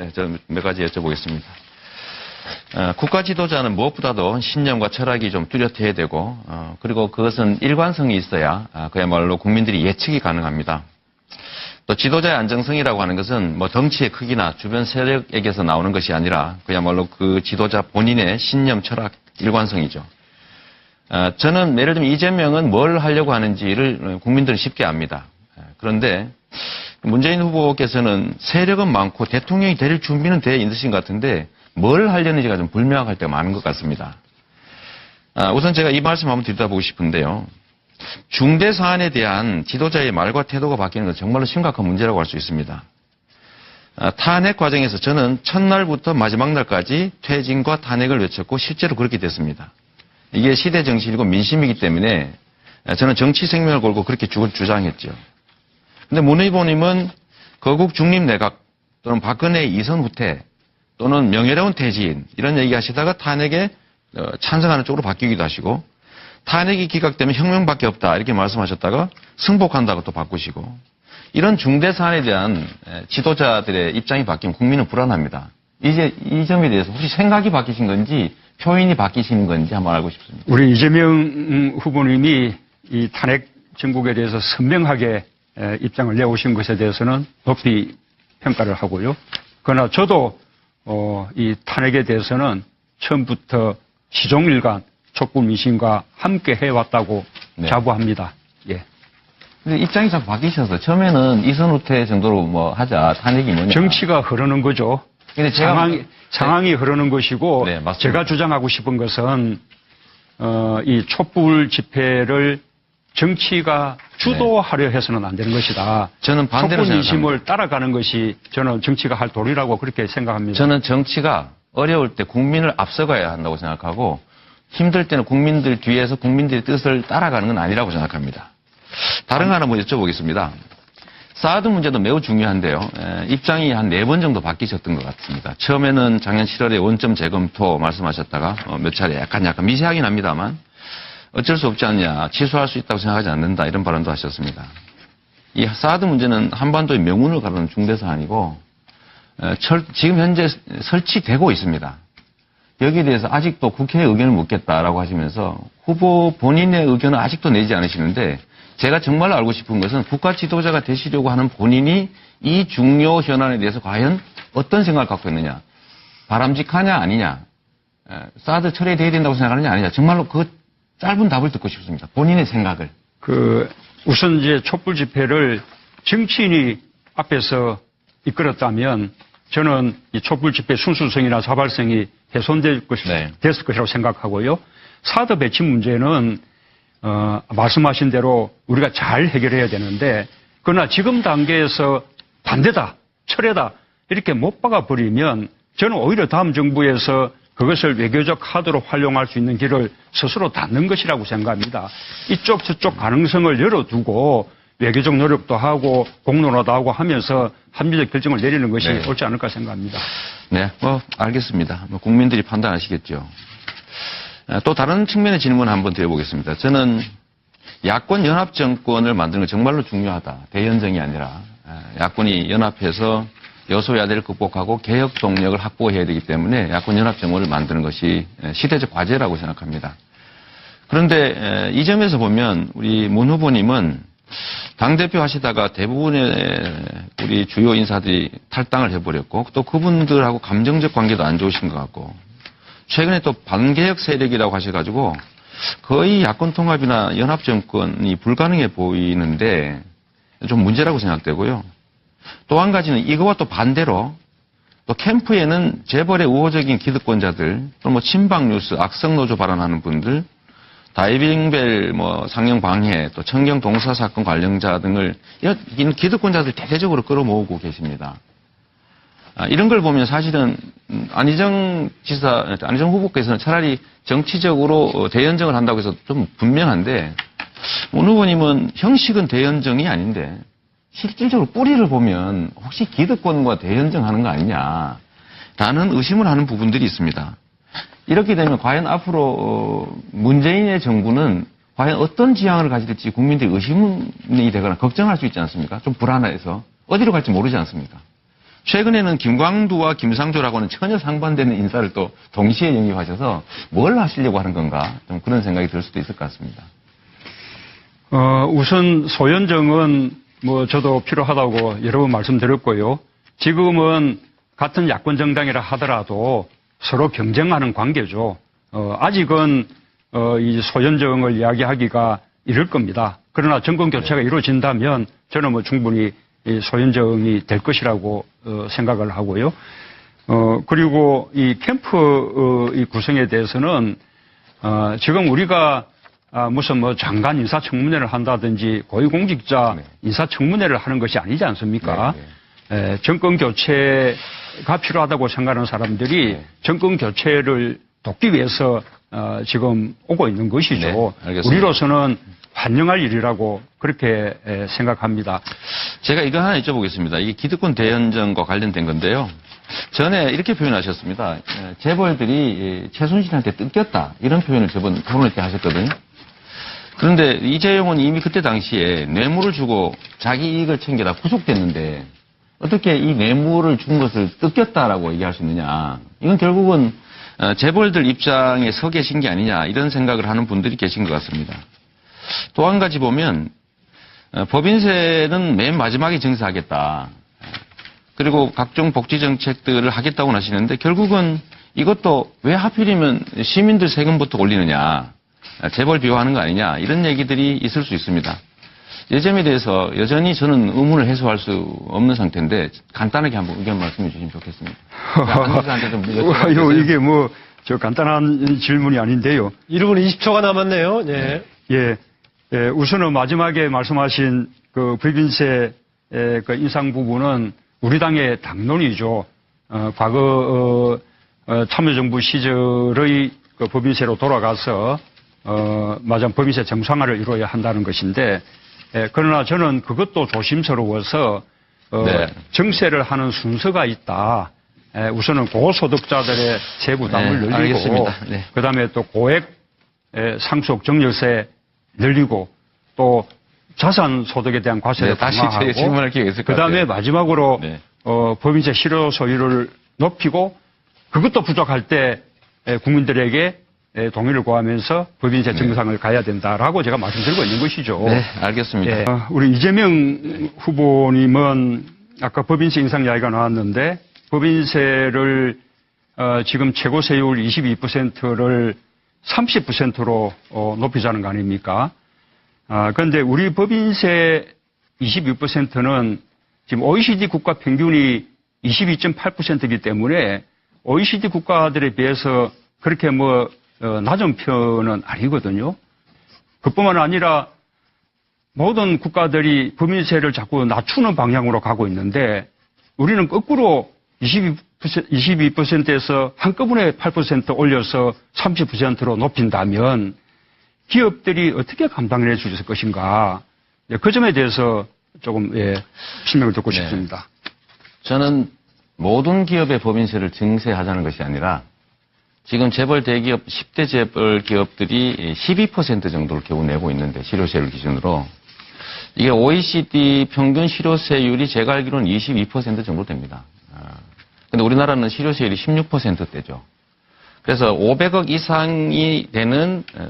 네, 저몇 가지 여쭤보겠습니다. 어, 국가 지도자는 무엇보다도 신념과 철학이 좀 뚜렷해야 되고, 어, 그리고 그것은 일관성이 있어야 아, 그야말로 국민들이 예측이 가능합니다. 또 지도자의 안정성이라고 하는 것은 뭐 덩치의 크기나 주변 세력에게서 나오는 것이 아니라 그야말로 그 지도자 본인의 신념, 철학, 일관성이죠. 어, 저는 예를 들면 이재명은 뭘 하려고 하는지를 국민들은 쉽게 압니다. 예, 그런데 문재인 후보께서는 세력은 많고 대통령이 될 준비는 돼 있으신 것 같은데 뭘 하려는지가 좀 불명확할 때가 많은 것 같습니다. 아, 우선 제가 이 말씀 한번 드리다 보고 싶은데요. 중대 사안에 대한 지도자의 말과 태도가 바뀌는 건 정말로 심각한 문제라고 할 수 있습니다. 아, 탄핵 과정에서 저는 첫날부터 마지막 날까지 퇴진과 탄핵을 외쳤고 실제로 그렇게 됐습니다. 이게 시대 정신이고 민심이기 때문에 저는 정치 생명을 걸고 그렇게 주- 주장했죠. 근데 문 의원님은 거국 중립 내각 또는 박근혜 이선 후퇴 또는 명예로운 퇴진 이런 얘기 하시다가 탄핵에 어, 찬성하는 쪽으로 바뀌기도 하시고 탄핵이 기각되면 혁명밖에 없다 이렇게 말씀하셨다가 승복한다고 또 바꾸시고 이런 중대 사안에 대한 에, 지도자들의 입장이 바뀌면 국민은 불안합니다. 이제 이 점에 대해서 혹시 생각이 바뀌신 건지 표현이 바뀌시는 건지 한번 알고 싶습니다. 우리 이재명 음, 후보님이 이 탄핵 정국에 대해서 선명하게 에, 입장을 내오신 것에 대해서는 높이 평가를 하고요. 그러나 저도 어, 이 탄핵에 대해서는 처음부터 시종일관 촛불 민심과 함께 해왔다고 네. 자부합니다. 예. 근데 입장이 자꾸 바뀌셔서 처음에는 이선 후퇴 정도로 뭐 하자 탄핵이 뭐냐. 정치가 흐르는 거죠. 근데 제가 상황이, 상황이 흐르는 것이고 네. 제가 주장하고 싶은 것은 어, 이 촛불 집회를 정치가 주도하려 해서는 안 되는 것이다. 저는 반대로 생각합니다. 민심을 따라가는 것이 저는 정치가 할 도리라고 그렇게 생각합니다. 저는 정치가 어려울 때 국민을 앞서가야 한다고 생각하고 힘들 때는 국민들 뒤에서 국민들의 뜻을 따라가는 건 아니라고 생각합니다. 다른 거 하나 뭐 여쭤보겠습니다. 사드 문제도 매우 중요한데요. 에, 입장이 한 네 번 정도 바뀌셨던 것 같습니다. 처음에는 작년 7월에 원점 재검토 말씀하셨다가 어, 몇 차례 약간 약간 미세하긴 합니다만 어쩔 수 없지 않냐 취소할 수 있다고 생각하지 않는다 이런 발언도 하셨습니다. 이 사드 문제는 한반도의 명운을 가르는 중대 사안이고 어, 철- 지금 현재 설치되고 있습니다. 여기에 대해서 아직도 국회의 의견을 묻겠다라고 하시면서 후보 본인의 의견을 아직도 내지 않으시는데 제가 정말 알고 싶은 것은 국가 지도자가 되시려고 하는 본인이 이 중요 현안에 대해서 과연 어떤 생각을 갖고 있느냐. 바람직하냐 아니냐. 에, 사드 처리돼야 된다고 생각하느냐 아니냐. 정말로 그 짧은 답을 듣고 싶습니다. 본인의 생각을. 그 우선 이제 촛불 집회를 정치인이 앞에서 이끌었다면 저는 이 촛불 집회 순수성이나 자발성이 훼손될 것, 네. 됐을 것이라고 생각하고요. 사드 배치 문제는 어, 말씀하신 대로 우리가 잘 해결해야 되는데 그러나 지금 단계에서 반대다, 철회다 이렇게 못 박아 버리면 저는 오히려 다음 정부에서 그것을 외교적 카드로 활용할 수 있는 길을 스스로 닫는 것이라고 생각합니다. 이쪽 저쪽 가능성을 열어두고 외교적 노력도 하고 공론화도 하고 하면서 합리적 결정을 내리는 것이 네. 옳지 않을까 생각합니다. 네, 뭐 알겠습니다. 뭐 국민들이 판단하시겠죠. 아, 또 다른 측면의 질문 한번 드려보겠습니다. 저는 야권 연합 정권을 만드는 게 정말로 중요하다. 대연정이 아니라 아, 야권이 연합해서 여소야대를 극복하고 개혁 동력을 확보해야 되기 때문에 야권 연합 정권을 만드는 것이 에, 시대적 과제라고 생각합니다. 그런데 에, 이 점에서 보면 우리 문 후보님은 당 대표 하시다가 대부분의 우리 주요 인사들이 탈당을 해버렸고 또 그분들하고 감정적 관계도 안 좋으신 것 같고 최근에 또 반개혁 세력이라고 하셔가지고 거의 야권 통합이나 연합 정권이 불가능해 보이는데 좀 문제라고 생각되고요. 또 한 가지는 이거와 또 반대로 또 캠프에는 재벌의 우호적인 기득권자들 또 뭐 친박 뉴스, 악성 노조 발언하는 분들 다이빙벨 뭐 상영 방해 또 청경 동사 사건 관련자 등을 이런 기득권자들 대대적으로 끌어모으고 계십니다. 아, 이런 걸 보면 사실은 음, 안희정 지사, 안희정 후보께서는 차라리 정치적으로 어, 대연정을 한다고 해서 좀 분명한데 문 후보님은 형식은 대연정이 아닌데 실질적으로 뿌리를 보면 혹시 기득권과 대연정하는 거 아니냐라는 의심을 하는 부분들이 있습니다. 이렇게 되면 과연 앞으로 어, 문재인의 정부는 과연 어떤 지향을 가질지 국민들이 의심이 되거나 걱정할 수 있지 않습니까? 좀 불안해서 어디로 갈지 모르지 않습니까? 최근에는 김광두와 김상조라고는 전혀 상반되는 인사를 또 동시에 영입하셔서 뭘 하시려고 하는 건가 좀 그런 생각이 들 수도 있을 것 같습니다. 어, 우선 소연정은 뭐 저도 필요하다고 여러 번 말씀드렸고요. 지금은 같은 야권 정당이라 하더라도 서로 경쟁하는 관계죠. 어, 아직은 어, 이 소연정을 이야기하기가 이를 겁니다. 그러나 정권 교체가 이루어진다면 저는 뭐 충분히 이 소연정이 될 것이라고 어, 생각을 하고요. 어, 그리고 이 캠프 어, 이 구성에 대해서는 어, 지금 우리가 아, 무슨 뭐 장관 인사청문회를 한다든지 고위공직자 네. 인사청문회를 하는 것이 아니지 않습니까? 네, 에, 정권 교체가 필요하다고 생각하는 사람들이 네. 정권 교체를 돕기 위해서 어, 지금 오고 있는 것이죠. 네. 우리로서는 환영할 일이라고 그렇게 에, 생각합니다. 제가 이거 하나 여쭤보겠습니다. 이게 기득권 대연정과 관련된 건데요. 전에 이렇게 표현하셨습니다. 에, 재벌들이 예, 최순실한테 뜯겼다. 이런 표현을 저번 토론회 때 하셨거든요. 그런데 이재용은 이미 그때 당시에 뇌물을 주고 자기 이익을 챙겨다 구속됐는데 어떻게 이 뇌물을 준 것을 뜯겼다라고 얘기할 수 있느냐. 이건 결국은 어, 재벌들 입장에 서 계신 게 아니냐 이런 생각을 하는 분들이 계신 것 같습니다. 또 한 가지 보면 어, 법인세는 맨 마지막에 증세하겠다. 그리고 각종 복지 정책들을 하겠다고 하시는데 결국은 이것도 왜 하필이면 시민들 세금부터 올리느냐. 어, 재벌 비호하는 거 아니냐. 이런 얘기들이 있을 수 있습니다. 이 점에 대해서 여전히 저는 의문을 해소할 수 없는 상태인데 간단하게 한번 의견 말씀해 주시면 좋겠습니다. 이게 뭐 저 간단한 질문이 아닌데요. 1분 20초가 남았네요. 예. 예, 예, 우선은 마지막에 말씀하신 그 법인세 의그 인상 부분은 우리 당의 당론이죠. 어, 과거 어, 어, 참여정부 시절의 그 법인세로 돌아가서 어, 맞아 법인세 정상화를 이루어야 한다는 것인데 예, 그러나 저는 그것도 조심스러워서 어, 네. 정세를 하는 순서가 있다. 예, 우선은 고소득자들의 세부담을 네, 늘리고. 네. 그다음에 또 고액 에, 상속 증여세 늘리고 또 자산 소득에 대한 과세를 네, 다시 강화하고 질문할 기회가 있을 것 그다음에. 마지막으로 네. 어, 법인세 실효 소유를 높이고 그것도 부족할 때 에, 국민들에게 에, 동의를 구하면서 법인세 정상을 가야 된다라고 제가 말씀드리고 있는 것이죠. 네, 알겠습니다. 예, 어, 우리 이재명 후보님은 아까 법인세 인상 이야기가 나왔는데 법인세를 어, 지금 최고 세율 22%를 30%로 어, 높이자는 거 아닙니까? 아, 그런데 우리 법인세 22%는 지금 OECD 국가 평균이 22.8%이기 때문에 OECD 국가들에 비해서 그렇게 뭐 어, 낮은 편은 아니거든요. 그뿐만 아니라 모든 국가들이 법인세를 자꾸 낮추는 방향으로 가고 있는데 우리는 거꾸로 22%, 22%에서 한꺼번에 8% 올려서 30%로 높인다면 기업들이 어떻게 감당을 해줄 것인가. 예, 그 점에 대해서 조금 예, 설명을 듣고 네. 싶습니다. 저는 모든 기업의 법인세를 증세하자는 것이 아니라 지금 재벌 대기업 10대 재벌 기업들이 12% 정도를 겨우 내고 있는데 실효세율 기준으로 이게 OECD 평균 실효세율이 제가 알기로는 22% 정도 됩니다. 아, 근데 우리나라는 실효세율이 16%대죠. 그래서 500억 이상이 되는 어,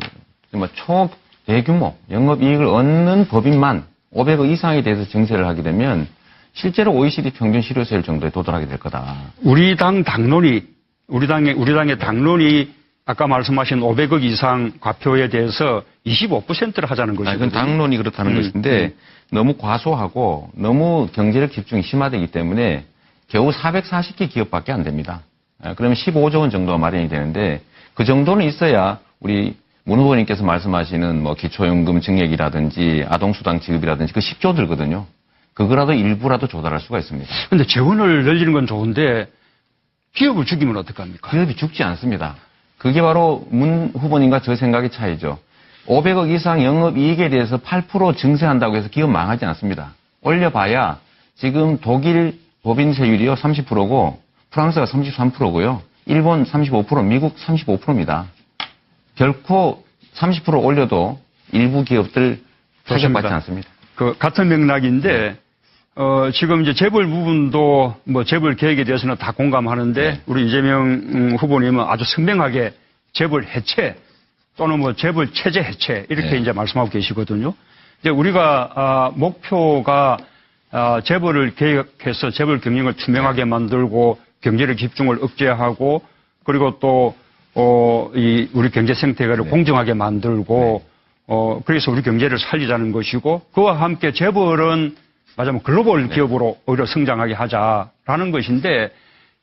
뭐초 대규모 영업 이익을 얻는 법인만 500억 이상에 대해서 증세를 하게 되면 실제로 OECD 평균 실효세율 정도에 도달하게 될 거다. 우리 당 당론이 우리 당의 우리 당의 당론이 아까 말씀하신 500억 이상 과표에 대해서 25%를 하자는 아, 것이거든요. 이건 당론이 그렇다는 음, 것인데 음. 너무 과소하고 너무 경제력 집중이 심화되기 때문에 겨우 440개 기업밖에 안 됩니다. 아, 그러면 15조 원 정도가 마련이 되는데 그 정도는 있어야 우리 문 후보님께서 말씀하시는 뭐 기초연금 증액이라든지 아동수당 지급이라든지 그 10조 들거든요. 그거라도 일부라도 조달할 수가 있습니다. 근데 재원을 늘리는 건 좋은데 기업을 죽이면 어떡합니까? 기업이 죽지 않습니다. 그게 바로 문 후보님과 저 생각의 차이죠. 500억 이상 영업이익에 대해서 8% 증세한다고 해서 기업 망하지 않습니다. 올려봐야 지금 독일 법인세율이요 30%고 프랑스가 33%고요. 일본 35%, 미국 35%입니다. 결코 30% 올려도 일부 기업들 타격받지. 않습니다. 그 같은 맥락인데 어, 지금 이제 재벌 부분도 뭐 재벌 계획에 대해서는 다 공감하는데 네. 우리 이재명 음, 후보님은 아주 선명하게 재벌 해체 또는 뭐 재벌 체제 해체 이렇게 네. 이제 말씀하고 계시거든요. 이제 우리가 아, 목표가 아, 재벌을 개혁해서 재벌 경영을 투명하게 만들고 경제력 집중을 억제하고 그리고 또 어, 이 우리 경제 생태계를 네. 공정하게 만들고 어, 그래서 우리 경제를 살리자는 것이고 그와 함께 재벌은 말하자면 글로벌 네. 기업으로 오히려 성장하게 하자라는 것인데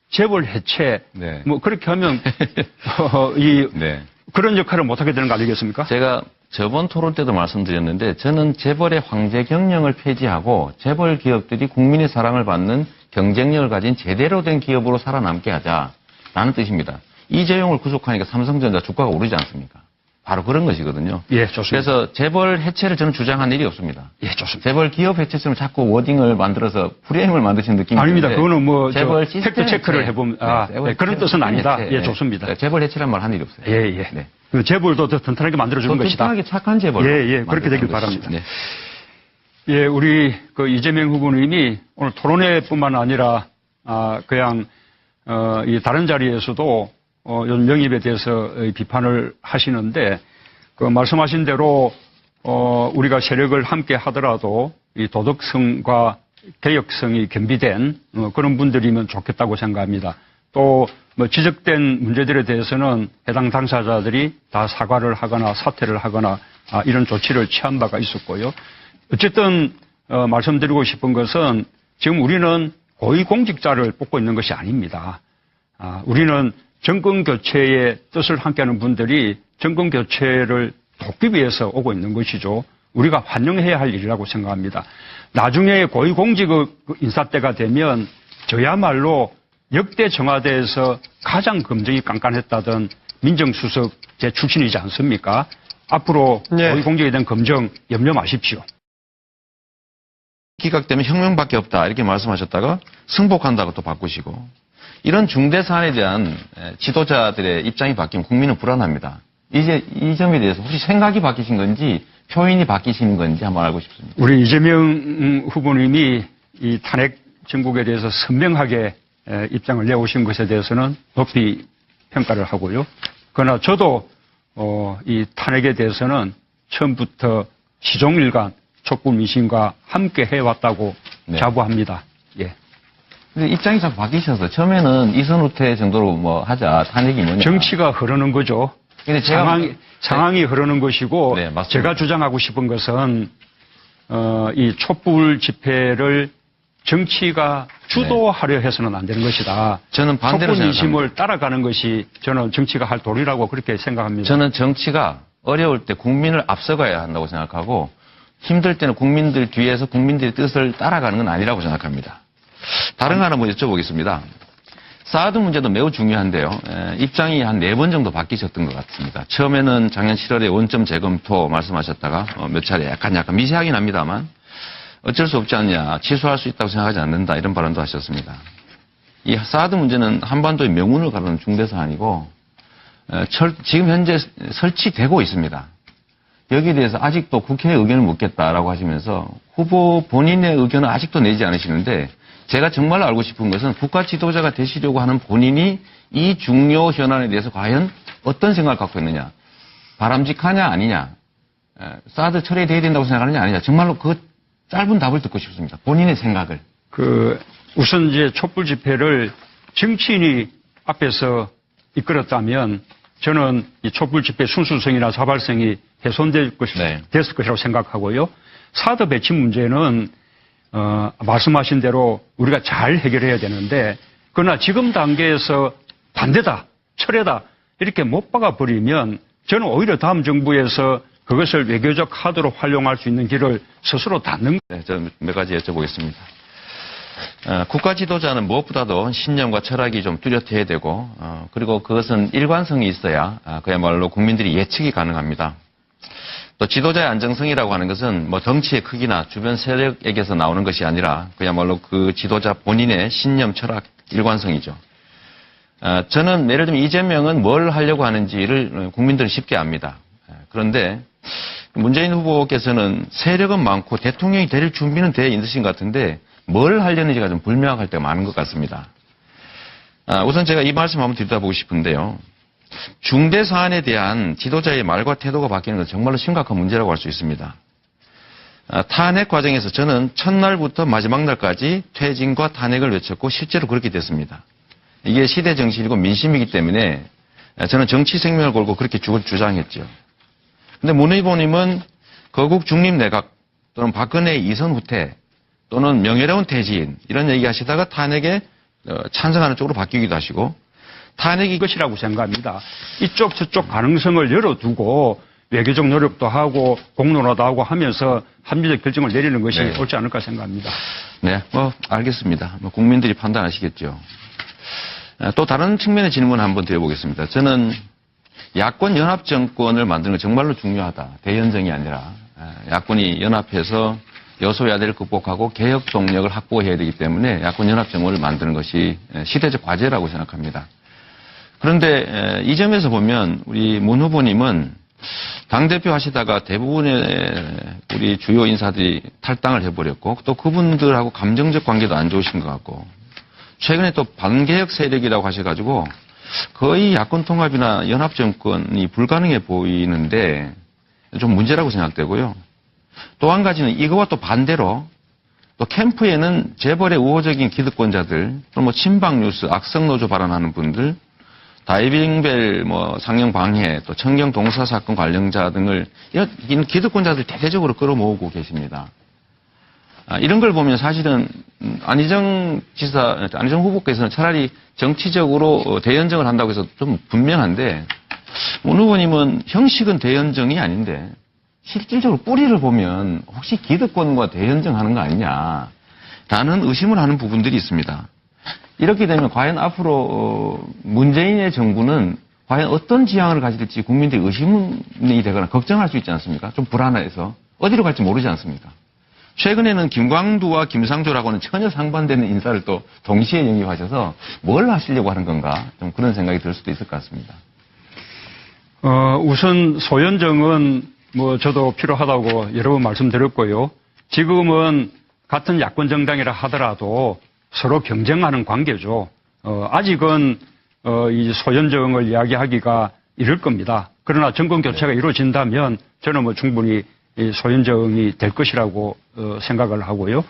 재벌 해체 네. 뭐 그렇게 하면 어, 이 네. 그런 역할을 못하게 되는 거 아니겠습니까? 제가 저번 토론 때도 말씀드렸는데 저는 재벌의 황제 경영을 폐지하고 재벌 기업들이 국민의 사랑을 받는 경쟁력을 가진 제대로 된 기업으로 살아남게 하자라는 뜻입니다. 이재용을 구속하니까 삼성전자 주가가 오르지 않습니까? 바로 그런 것이거든요. 예, 좋습니다. 그래서 재벌 해체를 저는 주장한 일이 없습니다. 예, 좋습니다. 재벌 기업 해체처럼 자꾸 워딩을 만들어서 프레임을 만드시는 느낌이 아닙니다. 그거는 뭐저 재벌 시스템 팩트 체크를 해체. 해보면- 아, 재벌 네, 그런 뜻은 아니다. 해체. 예, 좋습니다. 재벌 해체란 말 한 일이 없어요. 예, 예. 네. 그 재벌도 더 튼튼하게 만들어주는 더 것이다. 튼튼하게 착한 재벌. 예, 예, 그렇게 되길 바랍니다. 네. 예, 우리 그 이재명 후보님이 오늘 토론회뿐만 아니라 아 그냥 어, 이 다른 자리에서도 어, 요즘 영입에 대해서 이 비판을 하시는데 그 말씀하신 대로 어, 우리가 세력을 함께 하더라도 이 도덕성과 개혁성이 겸비된 어, 그런 분들이면 좋겠다고 생각합니다. 또 뭐 지적된 문제들에 대해서는 해당 당사자들이 다 사과를 하거나 사퇴를 하거나 아, 이런 조치를 취한 바가 있었고요. 어쨌든 어, 말씀드리고 싶은 것은 지금 우리는 고위공직자를 뽑고 있는 것이 아닙니다. 아, 우리는 정권 교체의 뜻을 함께하는 분들이 정권 교체를 돕기 위해서 오고 있는 것이죠. 우리가 환영해야 할 일이라고 생각합니다. 나중에 고위공직 인사 때가 되면 저야말로 역대 청와대에서 가장 검증이 깐깐했다던 민정수석 제 출신이지 않습니까? 앞으로 네. 고위공직에 대한 검증 염려 마십시오. 기각되면 혁명밖에 없다 이렇게 말씀하셨다가 승복한다고 또 바꾸시고 이런 중대 사안에 대한 에, 지도자들의 입장이 바뀌면 국민은 불안합니다. 이제 이 점에 대해서 혹시 생각이 바뀌신 건지 표현이 바뀌신 건지 한번 알고 싶습니다. 우리 이재명 음, 후보님이 이 탄핵 정국에 대해서 선명하게 에, 입장을 내오신 것에 대해서는 높이 평가를 하고요. 그러나 저도 어, 이 탄핵에 대해서는 처음부터 시종일관 촛불 민심과 함께 해왔다고 네. 자부합니다. 입장이 자꾸 바뀌셔서 처음에는 이선우태 정도로 뭐 하자 탄핵이 뭐냐. 정치가 흐르는 거죠. 근데 제가- 상황이, 상황이 흐르는 것이고 네. 제가 주장하고 싶은 것은 어, 이 촛불 집회를 정치가 주도하려 해서는 안 되는 것이다. 저는 반대로 촛불. 민심을 따라가는 것이 저는 정치가 할 도리라고 그렇게 생각합니다. 저는 정치가 어려울 때 국민을 앞서가야 한다고 생각하고 힘들 때는 국민들 뒤에서 국민들의 뜻을 따라가는 건 아니라고 생각합니다. 다른 거 하나 뭐 여쭤보겠습니다. 사드 문제도 매우 중요한데요. 에, 입장이 한 네 번 정도 바뀌셨던 것 같습니다. 처음에는 작년 7월에 원점 재검토 말씀하셨다가 어, 몇 차례 약간 약간 미세하긴 합니다만 어쩔 수 없지 않냐 취소할 수 있다고 생각하지 않는다 이런 발언도 하셨습니다. 이 사드 문제는 한반도의 명운을 가르는 중대 사안이고 어, 철- 지금 현재 설치되고 있습니다. 여기에 대해서 아직도 국회의 의견을 묻겠다라고 하시면서 후보 본인의 의견을 아직도 내지 않으시는데 제가 정말 알고 싶은 것은 국가 지도자가 되시려고 하는 본인이 이 중요 현안에 대해서 과연 어떤 생각을 갖고 있느냐. 바람직하냐 아니냐. 에, 사드 처리돼야 된다고 생각하느냐 아니냐. 정말로 그 짧은 답을 듣고 싶습니다. 본인의 생각을. 그 우선 이제 촛불 집회를 정치인이 앞에서 이끌었다면 저는 이 촛불 집회 순수성이나 자발성이 훼손될 것, 네. 됐을 것이라고 생각하고요. 사드 배치 문제는 어, 말씀하신 대로 우리가 잘 해결해야 되는데 그러나 지금 단계에서 반대다, 철회다 이렇게 못 박아 버리면 저는 오히려 다음 정부에서 그것을 외교적 카드로 활용할 수 있는 길을 스스로 닫는 네, 저몇 가지 여쭤보겠습니다. 어, 국가 지도자는 무엇보다도 신념과 철학이 좀 뚜렷해야 되고, 어, 그리고 그것은 일관성이 있어야 아, 그야말로 국민들이 예측이 가능합니다. 또 지도자의 안정성이라고 하는 것은 뭐 덩치의 크기나 주변 세력에게서 나오는 것이 아니라 그야말로 그 지도자 본인의 신념, 철학, 일관성이죠. 어, 저는 예를 들면 이재명은 뭘 하려고 하는지를 국민들은 쉽게 압니다. 예, 그런데 문재인 후보께서는 세력은 많고 대통령이 될 준비는 돼 있으신 것 같은데 뭘 하려는지가 좀 불명확할 때가 많은 것 같습니다. 아, 우선 제가 이 말씀 한번 드려보고 싶은데요. 중대 사안에 대한 지도자의 말과 태도가 바뀌는 건 정말로 심각한 문제라고 할 수 있습니다. 아, 탄핵 과정에서 저는 첫날부터 마지막 날까지 퇴진과 탄핵을 외쳤고 실제로 그렇게 됐습니다. 이게 시대 정신이고 민심이기 때문에 저는 정치 생명을 걸고 그렇게 주- 주장했죠. 근데 문 의원님은 거국 중립 내각 또는 박근혜 이선 후퇴 또는 명예로운 퇴진 이런 얘기 하시다가 탄핵에 어, 찬성하는 쪽으로 바뀌기도 하시고 탄핵이 것이라고 생각합니다. 이쪽 저쪽 가능성을 열어두고 외교적 노력도 하고 공론화도 하고 하면서 합리적 결정을 내리는 것이 네. 옳지 않을까 생각합니다. 네, 뭐 알겠습니다. 뭐 국민들이 판단하시겠죠. 아, 또 다른 측면의 질문 한번 드려보겠습니다. 저는 야권 연합 정권을 만드는 건 정말로 중요하다. 대연정이 아니라 아, 야권이 연합해서 여소야대를 극복하고 개혁 동력을 확보해야 되기 때문에 야권 연합 정권을 만드는 것이 에, 시대적 과제라고 생각합니다. 그런데 에, 이 점에서 보면 우리 문 후보님은 당대표 하시다가 대부분의 우리 주요 인사들이 탈당을 해버렸고 또 그분들하고 감정적 관계도 안 좋으신 것 같고 최근에 또 반개혁 세력이라고 하셔가지고 거의 야권 통합이나 연합 정권이 불가능해 보이는데 좀 문제라고 생각되고요. 또 한 가지는 이거와 또 반대로 또 캠프에는 재벌의 우호적인 기득권자들 또는 뭐 친박 뉴스, 악성 노조 발언하는 분들 다이빙벨 뭐 상영 방해 또 청경 동사 사건 관련자 등을 이런 기득권자들 대대적으로 끌어모으고 계십니다. 아, 이런 걸 보면 사실은 음, 안희정 지사, 안희정 후보께서는 차라리 정치적으로 어, 대연정을 한다고 해서 좀 분명한데 문 후보님은 형식은 대연정이 아닌데 실질적으로 뿌리를 보면 혹시 기득권과 대연정하는 거 아니냐라는 의심을 하는 부분들이 있습니다. 이렇게 되면 과연 앞으로 어, 문재인의 정부는 과연 어떤 지향을 가질지 국민들이 의심이 되거나 걱정할 수 있지 않습니까? 좀 불안해서 어디로 갈지 모르지 않습니까? 최근에는 김광두와 김상조라고는 전혀 상반되는 인사를 또 동시에 영입하셔서 뭘 하시려고 하는 건가 좀 그런 생각이 들 수도 있을 것 같습니다. 어, 우선 소연정은 뭐 저도 필요하다고 여러 번 말씀드렸고요. 지금은 같은 야권 정당이라 하더라도 서로 경쟁하는 관계죠. 어, 아직은 어, 이 소연정을 이야기하기가 이를 겁니다. 그러나 정권 교체가 이루어진다면 저는 뭐 충분히 이 소연정이 될 것이라고 어, 생각을 하고요.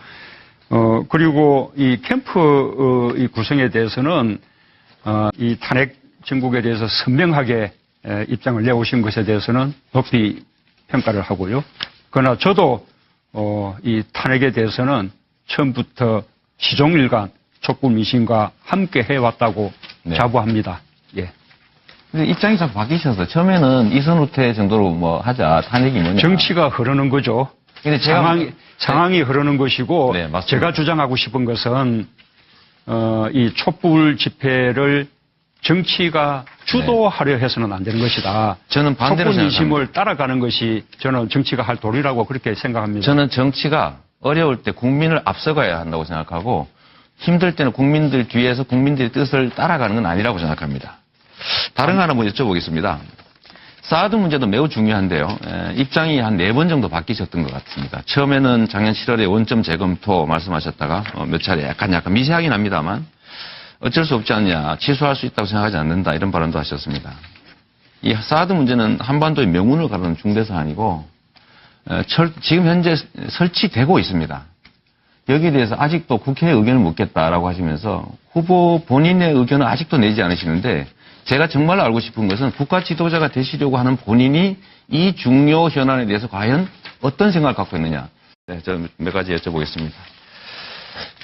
어, 그리고 이 캠프 어, 이 구성에 대해서는 어, 이 탄핵 정국에 대해서 선명하게 에, 입장을 내오신 것에 대해서는 높이 평가를 하고요. 그러나 저도 어, 이 탄핵에 대해서는 처음부터 시종일관 촉구 미신과 함께 해왔다고 네. 자부합니다. 예. 입장이 자꾸 바뀌셔서 처음에는 이선 후퇴 정도로 뭐 하자 탄핵이 뭐냐. 정치가 흐르는 거죠. 근데 제가 상황이, 상황이 흐르는 것이고 네. 제가 주장하고 싶은 것은 어, 이 촛불 집회를 정치가 주도하려 해서는 안 되는 것이다. 저는 반대로 촛불. 민심을 따라가는 것이 저는 정치가 할 도리라고 그렇게 생각합니다. 저는 정치가 어려울 때 국민을 앞서가야 한다고 생각하고 힘들 때는 국민들 뒤에서 국민들의 뜻을 따라가는 건 아니라고 생각합니다. 다른 거 하나 뭐 여쭤보겠습니다. 사드 문제도 매우 중요한데요. 에, 입장이 한 네 번 정도 바뀌셨던 것 같습니다. 처음에는 작년 7월에 원점 재검토 말씀하셨다가 어, 몇 차례 약간 약간 미세하긴 합니다만 어쩔 수 없지 않냐 취소할 수 있다고 생각하지 않는다 이런 발언도 하셨습니다. 이 사드 문제는 한반도의 명운을 가르는 중대 사안이고 어, 철- 지금 현재 설치되고 있습니다. 여기에 대해서 아직도 국회의 의견을 묻겠다라고 하시면서 후보 본인의 의견을 아직도 내지 않으시는데 제가 정말 알고 싶은 것은 국가 지도자가 되시려고 하는 본인이 이 중요 현안에 대해서 과연 어떤 생각을 갖고 있느냐. 네, 저몇 가지 여쭤보겠습니다.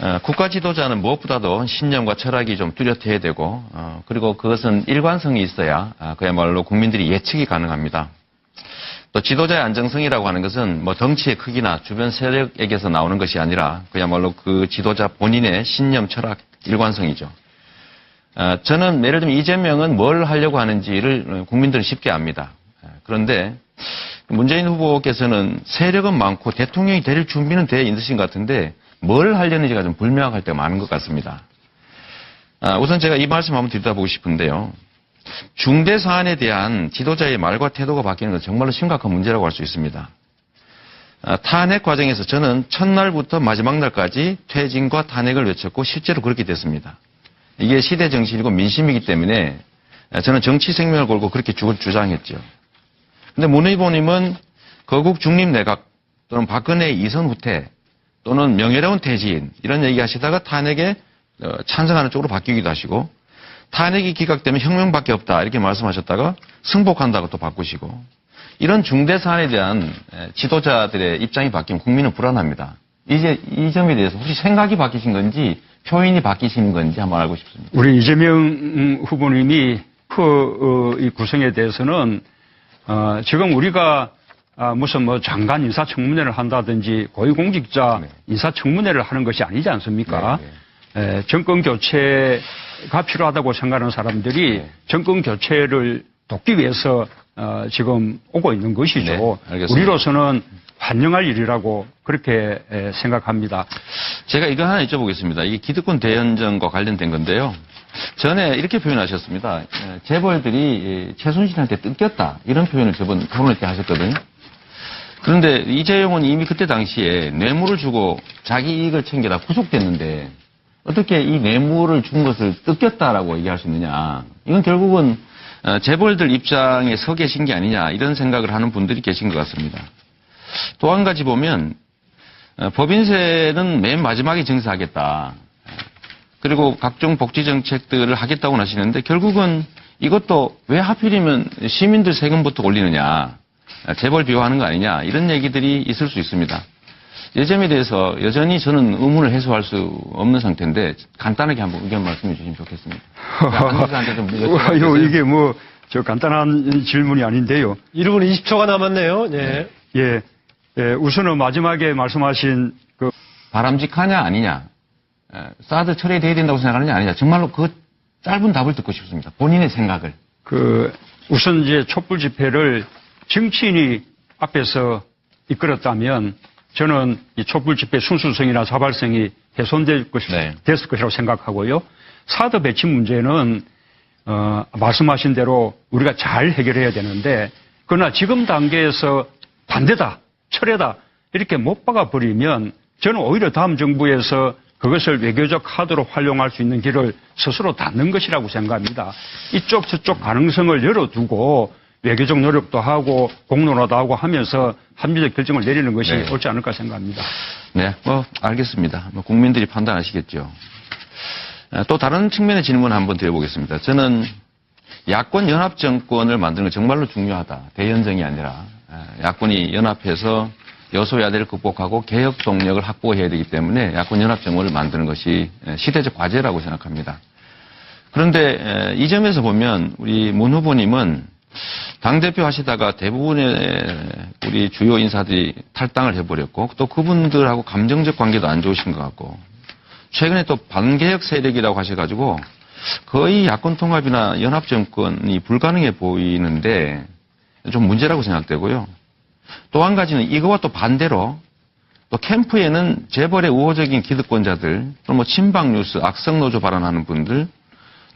어, 국가 지도자는 무엇보다도 신념과 철학이 좀 뚜렷해야 되고 어, 그리고 그것은 일관성이 있어야 아, 그야말로 국민들이 예측이 가능합니다. 또 지도자의 안정성이라고 하는 것은 뭐 덩치의 크기나 주변 세력에게서 나오는 것이 아니라 그야말로 그 지도자 본인의 신념, 철학, 일관성이죠. 어, 저는 예를 들면 이재명은 뭘 하려고 하는지를 국민들은 쉽게 압니다. 어, 그런데 문재인 후보께서는 세력은 많고 대통령이 될 준비는 돼 있으신 것 같은데 뭘 하려는지가 좀 불명확할 때가 많은 것 같습니다. 아, 우선 제가 이 말씀 한번 드리다 보고 싶은데요. 중대 사안에 대한 지도자의 말과 태도가 바뀌는 건 정말로 심각한 문제라고 할 수 있습니다. 아, 탄핵 과정에서 저는 첫날부터 마지막 날까지 퇴진과 탄핵을 외쳤고 실제로 그렇게 됐습니다. 이게 시대 정신이고 민심이기 때문에 저는 정치 생명을 걸고 그렇게 주- 주장했죠. 근데 문 의원님은 거국 중립 내각 또는 박근혜 이선 후퇴 또는 명예로운 퇴진 이런 얘기 하시다가 탄핵에 어, 찬성하는 쪽으로 바뀌기도 하시고 탄핵이 기각되면 혁명밖에 없다 이렇게 말씀하셨다가 승복한다고 또 바꾸시고 이런 중대 사안에 대한 에, 지도자들의 입장이 바뀌면 국민은 불안합니다. 이제 이 점에 대해서 혹시 생각이 바뀌신 건지 표현이 바뀌시는 건지 한번 알고 싶습니다. 우리 이재명 음, 후보님이 그, 어, 이 구성에 대해서는, 어, 지금 우리가, 아, 무슨 뭐 장관 인사청문회를 한다든지 고위공직자 네. 인사청문회를 하는 것이 아니지 않습니까? 네, 에, 정권 교체가 필요하다고 생각하는 사람들이 네. 정권 교체를 돕기 위해서 어, 지금 오고 있는 것이죠. 네. 우리로서는 환영할 일이라고 그렇게 에, 생각합니다. 제가 이거 하나 여쭤보겠습니다. 이게 기득권 대연정과 관련된 건데요. 전에 이렇게 표현하셨습니다. 에, 재벌들이 에, 최순실한테 뜯겼다. 이런 표현을 저번 토론회 때 하셨거든요. 그런데 이재용은 이미 그때 당시에 뇌물을 주고 자기 이익을 챙겨다 구속됐는데 어떻게 이 뇌물을 준 것을 뜯겼다라고 얘기할 수 있느냐. 이건 결국은 어, 재벌들 입장에 서 계신 게 아니냐 이런 생각을 하는 분들이 계신 것 같습니다. 또 한 가지 보면 어, 법인세는 맨 마지막에 증세하겠다. 그리고 각종 복지 정책들을 하겠다고 하시는데 결국은 이것도 왜 하필이면 시민들 세금부터 올리느냐. 어, 재벌 비호하는 거 아니냐. 이런 얘기들이 있을 수 있습니다. 이 점에 대해서 여전히 저는 의문을 해소할 수 없는 상태인데 간단하게 한번 의견 말씀해 주시면 좋겠습니다. 되세요? 이게 뭐, 저 간단한 질문이 아닌데요. 1분 20초가 남았네요. 예. 예, 예, 우선은 마지막에 말씀하신 그 바람직하냐 아니냐. 에, 사드 처리돼야 된다고 생각하느냐 아니냐. 정말로 그 짧은 답을 듣고 싶습니다. 본인의 생각을. 그 우선 이제 촛불 집회를 정치인이 앞에서 이끌었다면 저는 이 촛불 집회 순수성이나 자발성이 훼손될 것, 네. 됐을 것이라고 생각하고요. 사드 배치 문제는 어, 말씀하신 대로 우리가 잘 해결해야 되는데 그러나 지금 단계에서 반대다, 철회다 이렇게 못 박아 버리면 저는 오히려 다음 정부에서 그것을 외교적 카드로 활용할 수 있는 길을 스스로 닫는 것이라고 생각합니다. 이쪽 저쪽 가능성을 열어두고 외교적 노력도 하고 공론화도 하고 하면서 합리적 결정을 내리는 것이 네. 옳지 않을까 생각합니다. 네, 뭐 알겠습니다. 뭐 국민들이 판단하시겠죠. 에, 또 다른 측면의 질문 한번 드려보겠습니다. 저는 야권 연합 정권을 만드는 게 정말로 중요하다. 대연정이 아니라 에, 야권이 연합해서 여소야대를 극복하고 개혁 동력을 확보해야 되기 때문에 야권 연합 정권을 만드는 것이 에, 시대적 과제라고 생각합니다. 그런데 에, 이 점에서 보면 우리 문 후보님은 당대표 하시다가 대부분의 우리 주요 인사들이 탈당을 해버렸고 또 그분들하고 감정적 관계도 안 좋으신 것 같고 최근에 또 반개혁 세력이라고 하셔가지고 거의 야권 통합이나 연합 정권이 불가능해 보이는데 좀 문제라고 생각되고요. 또 한 가지는 이거와 또 반대로 또 캠프에는 재벌의 우호적인 기득권자들 또 뭐 친박 뉴스, 악성 노조 발언하는 분들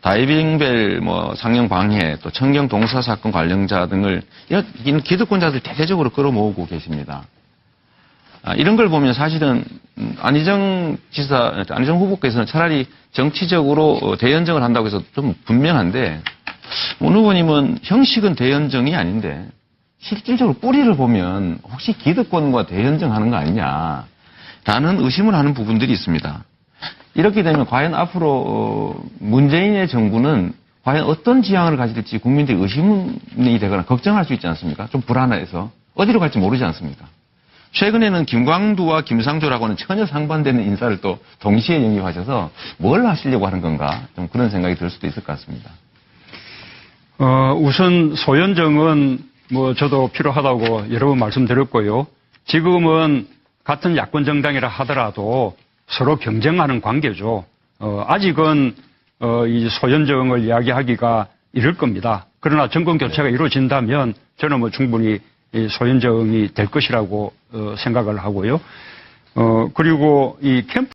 다이빙벨 뭐 상영 방해 또 청경 동사 사건 관련자 등을 이런 기득권자들 대대적으로 끌어모으고 계십니다. 아, 이런 걸 보면 사실은 음, 안희정 지사, 안희정 후보께서는 차라리 정치적으로 어, 대연정을 한다고 해서 좀 분명한데 문 후보님은 형식은 대연정이 아닌데 실질적으로 뿌리를 보면 혹시 기득권과 대연정하는 거 아니냐라는 의심을 하는 부분들이 있습니다. 이렇게 되면 과연 앞으로 어, 문재인의 정부는 과연 어떤 지향을 가질지 국민들이 의심이 되거나 걱정할 수 있지 않습니까? 좀 불안해서 어디로 갈지 모르지 않습니까? 최근에는 김광두와 김상조라고는 전혀 상반되는 인사를 또 동시에 영입하셔서 뭘 하시려고 하는 건가 좀 그런 생각이 들 수도 있을 것 같습니다. 어, 우선 소연정은 뭐 저도 필요하다고 여러 번 말씀드렸고요. 지금은 같은 야권 정당이라 하더라도 서로 경쟁하는 관계죠. 어, 아직은 어, 이 소연정을 이야기하기가 이를 겁니다. 그러나 정권 교체가 이루어진다면 저는 뭐 충분히 이 소연정이 될 것이라고 어, 생각을 하고요. 어, 그리고 이 캠프